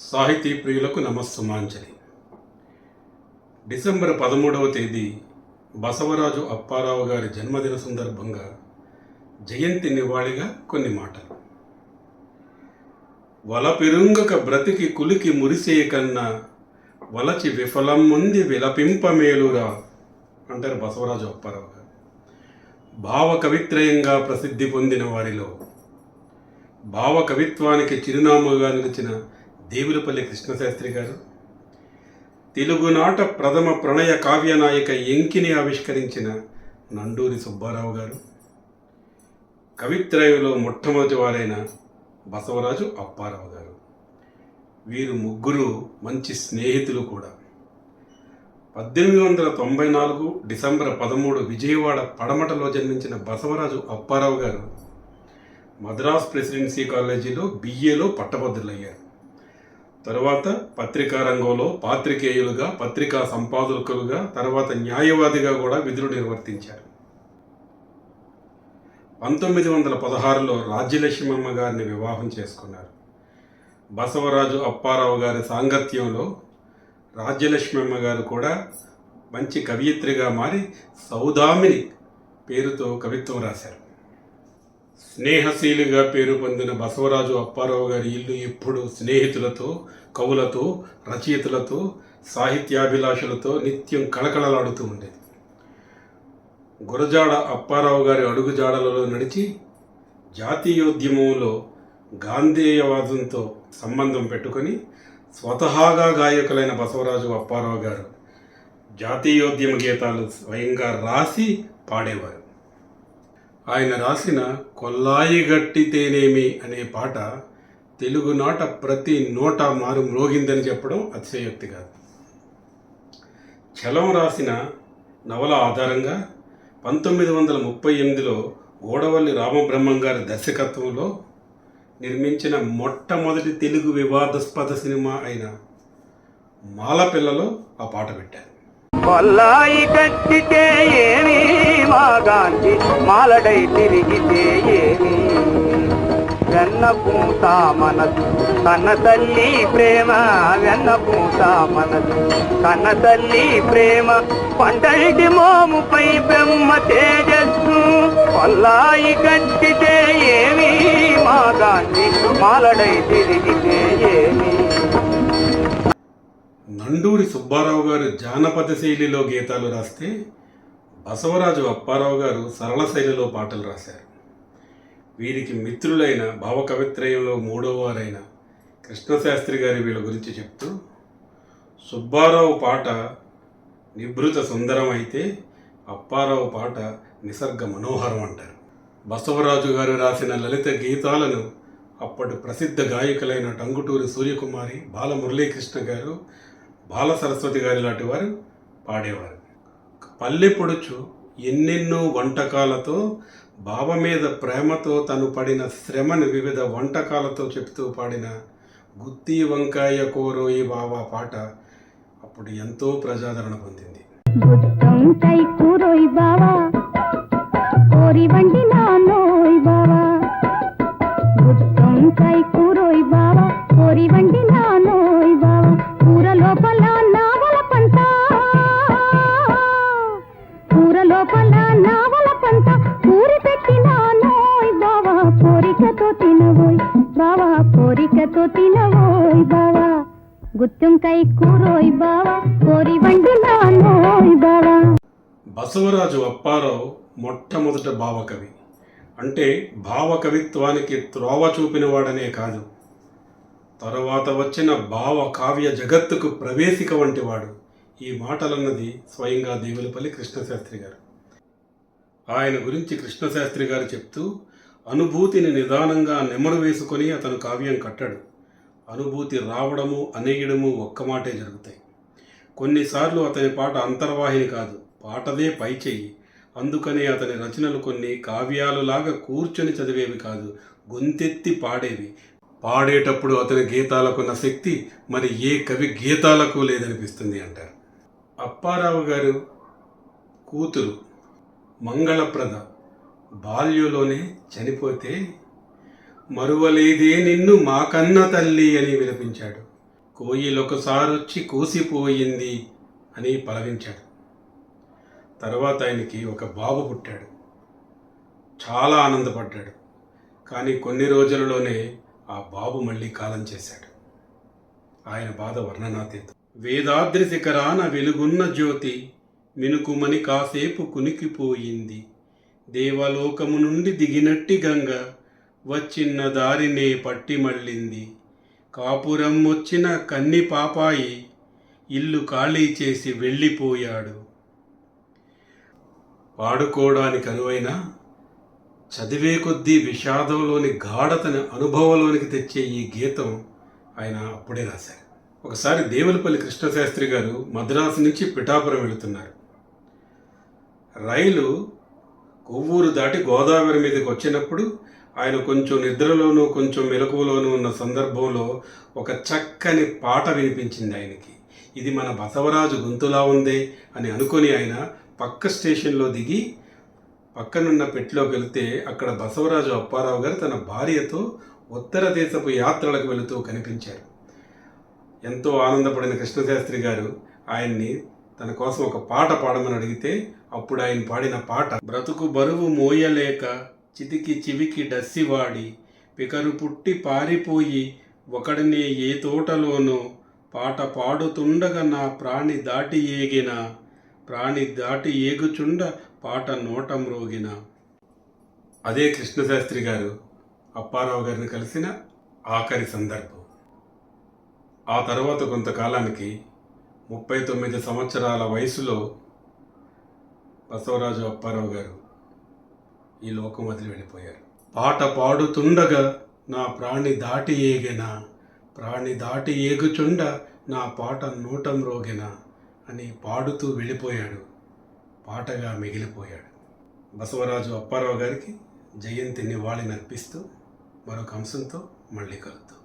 సాహితీ ప్రియులకు నమస్సుమాంజలి. డిసెంబర్ పదమూడవ తేదీ బసవరాజు అప్పారావు గారి జన్మదిన సందర్భంగా జయంతి నివాళిగా కొన్ని మాటలు. వలపెరుంగక బ్రతికి కులికి మురిసే కన్నా వలచి విఫలం ముంది విలపింపమేలురా అంటారు బసవరాజు అప్పారావు గారు. భావ కవిత్రయంగా ప్రసిద్ధి పొందిన వారిలో భావ కవిత్వానికి చిరునామాగా నిలిచిన దేవులపల్లి కృష్ణశాస్త్రి గారు. తెలుగునాట ప్రథమ ప్రణయ కావ్యనాయిక ఎంకిని ఆవిష్కరించిన నండూరి సుబ్బారావు గారు. కవిత్రయంలో మొట్టమొదటి వారైన బసవరాజు అప్పారావు గారు. వీరు ముగ్గురు మంచి స్నేహితులు కూడా. పద్దెనిమిది వందల తొంభై నాలుగు డిసెంబర్ పదమూడు విజయవాడ పడమటలో జన్మించిన బసవరాజు అప్పారావు గారు మద్రాస్ ప్రెసిడెన్సీ కాలేజీలో బిఏలో పట్టభద్రులయ్యారు. తరువాత పత్రికా రంగంలో పాత్రికేయులుగా పత్రికా సంపాదకులుగా తర్వాత న్యాయవాదిగా కూడా విధులు నిర్వర్తించారు. పంతొమ్మిది వందల పదహారులో రాజ్యలక్ష్మమ్మ గారిని వివాహం చేసుకున్నారు. బసవరాజు అప్పారావు గారి సాంగత్యంలో రాజ్యలక్ష్మమ్మ గారు కూడా మంచి కవయిత్రిగా మారి సౌదామిని పేరుతో కవిత్వం రాశారు. స్నేహశీలిగా పేరు పొందిన బసవరాజు అప్పారావు గారి ఇల్లు ఎప్పుడు స్నేహితులతో కవులతో రచయితలతో సాహిత్యాభిలాషులతో నిత్యం కళకళలాడుతూ ఉండేది. గురజాడ అప్పారావు గారి అడుగుజాడలలో నడిచి జాతీయోద్యమంలో గాంధేయవాదంతో సంబంధం పెట్టుకొని స్వతహాగా గాయకులైన బసవరాజు అప్పారావు గారు జాతీయోద్యమ గీతాలు స్వయంగా రాసి పాడేవారు. ఆయన రాసిన కొల్లాయిగట్టితేనేమి అనే పాట తెలుగునాట ప్రతి నోట మారు మ్రోగిందని చెప్పడం అతిశయోక్తి కాదు. చలం రాసిన నవల ఆధారంగా పంతొమ్మిది వందల ముప్పై ఎనిమిదిలో గోడవల్లి రామబ్రహ్మం గారి దర్శకత్వంలో నిర్మించిన మొట్టమొదటి తెలుగు వివాదాస్పద సినిమా అయిన మాలపిల్లలో ఆ పాట పెట్టారు. కొల్లాయి కట్టితే ఏమి మాగాంచి మాలడై తిరిగితే ఏమి. వెన్న పూత మనసు కన్న తల్లి ప్రేమ వెన్న పూత మనసు కన్న తల్లి ప్రేమ. పంటంటి మోముపై బ్రహ్మ తేజస్సు కొల్లాయి కట్టితే ఏమి మాగాంచి మాలడై తిరిగితే ఏమి. నండూరి సుబ్బారావు గారు జానపద శైలిలో గీతాలు రాస్తే బసవరాజు అప్పారావు గారు సరళ శైలిలో పాటలు రాశారు. వీరికి మిత్రులైన భావకవిత్రయంలో మూడో వారైన కృష్ణశాస్త్రి గారి వీళ్ళ గురించి చెప్తూ సుబ్బారావు పాట నిభృత సుందరం అయితే అప్పారావు పాట నిసర్గ మనోహరం అంటారు. బసవరాజు గారు రాసిన లలిత గీతాలను అప్పటి ప్రసిద్ధ గాయకులైన టంగుటూరి సూర్యకుమారి బాల మురళీకృష్ణ గారు బాల సరస్వతి గారి లాంటి వారు పాడేవారు. పల్లె పొడుచు ఎన్నెన్నో వంటకాలతో బావ మీద ప్రేమతో తను పడిన శ్రమను వివిధ వంటకాలతో చెప్తూ పాడిన గుత్తి వంకాయ కోరోయి బావ పాట అప్పుడు ఎంతో ప్రజాదరణ పొందింది. కూర నావల పంట పూరి పెట్టి నానోయ్ బావా కోరికతో తినవోయ్ బావా కోరికతో తినవోయ్ బావా. గుత్తుంకై కూరోయ్ బావా కోరి వండి నానోయ్ బావా. బసవరాజు అప్పారావు మొట్టమొదట భావకవి. అంటే భావకవిత్వానికి త్రోవ చూపినవాడనే కాదు. తరువాత వచ్చిన భావ కావ్య జగత్తుకు ప్రవేశిక వంటివాడు. ఈ మాటలన్నది స్వయంగా దేవులపల్లి కృష్ణశాస్త్రి గారు. ఆయన గురించి కృష్ణశాస్త్రి గారు చెప్తూ అనుభూతిని నిదానంగా నెమరు వేసుకొని అతను కావ్యం కట్టడు. అనుభూతి రావడము అనేయడము ఒక్క మాటే జరుగుతాయి. కొన్నిసార్లు అతని పాట అంతర్వాహిని కాదు పాటదే పై చెయ్యి అందుకనే అతని రచనలు కొన్ని కావ్యాలులాగా కూర్చొని చదివేవి కాదు గొంతెత్తి పాడేవి. పాడేటప్పుడు అతని గీతాలకున్న శక్తి మరి ఏ కవి గీతాలకు లేదనిపిస్తుంది అంటారు. అప్పారావు గారు కూతురు. మంగళప్రద. బాల్యంలోనే చనిపోతే మరువలేదే నిన్ను మాకన్న తల్లి అని విలపించాడు. కోయిలొకసారొచ్చి కూసిపోయింది అని పలవించాడు. తర్వాత ఆయనకి ఒక బాబు పుట్టాడు. చాలా ఆనందపడ్డాడు. కానీ కొన్ని రోజులలోనే ఆ బాబు మళ్ళీ కాలం చేశాడు. ఆయన బాధ వర్ణనాతీతం. వేదాద్రి శిఖరాన వెలుగున్న జ్యోతి మినుకుమని కాసేపు కునికిపోయింది. దేవలోకము నుండి దిగినట్టి గంగ వచ్చిన దారినే పట్టి మళ్ళింది. కాపురం వచ్చిన కన్ని పాపాయి ఇల్లు ఖాళీ చేసి వెళ్ళిపోయాడు. పాడుకోవడానికి అనువైన చదివే కొద్దీ విషాదంలోని గాఢతని అనుభవంలోనికి తెచ్చే ఈ గీతం ఆయన అప్పుడే రాశారు. ఒకసారి దేవులపల్లి కృష్ణశాస్త్రి గారు మద్రాసు నుంచి పిఠాపురం వెళుతున్నారు. రైలు కొవ్వూరు దాటి గోదావరి మీదకి వచ్చినప్పుడు ఆయన కొంచెం నిద్రలోనూ కొంచెం మెలకువలోనూ ఉన్న సందర్భంలో ఒక చక్కని పాట వినిపించింది ఆయనకి. ఇది మన బసవరాజు గొంతులా ఉందే అని అనుకొని ఆయన పక్క స్టేషన్లో దిగి పక్కనున్న పెట్టిలోకి వెళితే అక్కడ బసవరాజు అప్పారావు గారు తన భార్యతో ఉత్తర దేశపు యాత్రలకు వెళుతూ కనిపించారు. ఎంతో ఆనందపడిన కృష్ణశాస్త్రి గారు ఆయన్ని తన కోసం ఒక పాట పాడమని అడిగితే అప్పుడు ఆయన పాడిన పాట బ్రతుకు బరువు మోయలేక చితికి చివికి డస్సివాడి పికరు పుట్టి పారిపోయి ఒకడినే ఏ తోటలోనో పాట పాడుతుండగా నా ప్రాణి దాటి ఏగిన ప్రాణి దాటి ఏగుచుండ పాట నోట మ్రోగిన అదే కృష్ణశాస్త్రి గారు అప్పారావు గారిని కలిసిన ఆఖరి సందర్భం. ఆ తర్వాత కొంతకాలానికి ముప్పై తొమ్మిది సంవత్సరాల వయసులో బసవరాజు అప్పారావు గారు ఈ లోకం వదిలి వెళ్ళిపోయారు. పాట పాడుతుండగా నా ప్రాణి దాటి ఏగెన ప్రాణి దాటి ఏగుచుండ నా పాట నూటం రోగెన అని పాడుతూ వెళ్ళిపోయాడు. పాటగా మిగిలిపోయాడు. బసవరాజు అప్పారావు గారికి జయంతి నివాళిని అర్పిస్తూ మరొక అంశంతో మళ్ళీ కలుద్దాం.